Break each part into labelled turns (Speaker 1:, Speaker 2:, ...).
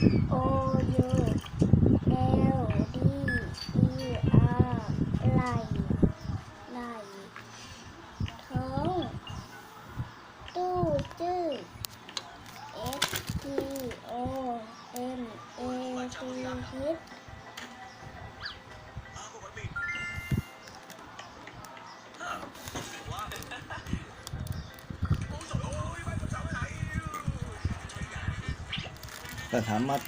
Speaker 1: O U L D E R ไหลไหลท้องตู้จื้อ S T O M A T H
Speaker 2: แต่ถามมัด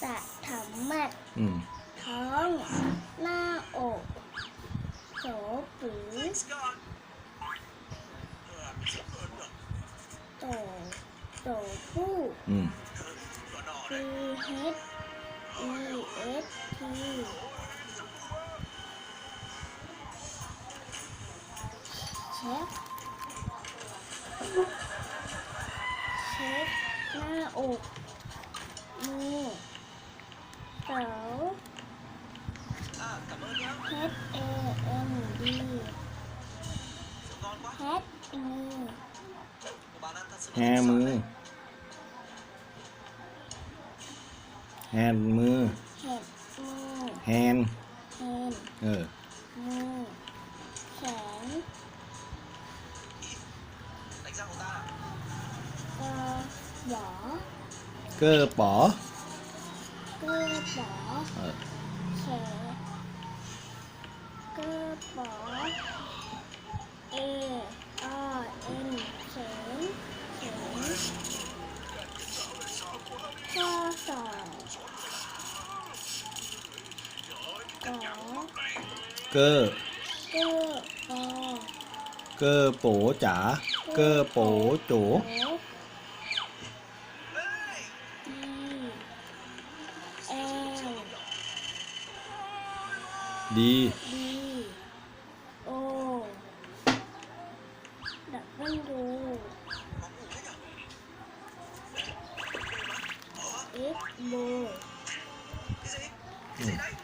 Speaker 1: สะธรรมัด
Speaker 2: อืม
Speaker 1: ท้อง หน้าอกโสปือโตโตผู้
Speaker 2: อืม
Speaker 1: P H E S T เช็ค น้าอกมือเสา H A N D H E
Speaker 2: แฮมือแฮนมือ
Speaker 1: เห็ดมือ
Speaker 2: แฮน
Speaker 1: เฮน
Speaker 2: เออ
Speaker 1: มือแขน หวอ
Speaker 2: เกอร์ป๋อ
Speaker 1: เกือปอ
Speaker 2: เออ
Speaker 1: แขเกือปอเออเอ็นเขนเขนข้อสองกอ
Speaker 2: เกอร์
Speaker 1: เกือปอ
Speaker 2: เกอร์โปจ๋าเกอร์โปโจ
Speaker 1: ดี
Speaker 2: ดี
Speaker 1: ดีโอดับเบิลยูเอ็กโบ
Speaker 2: อืม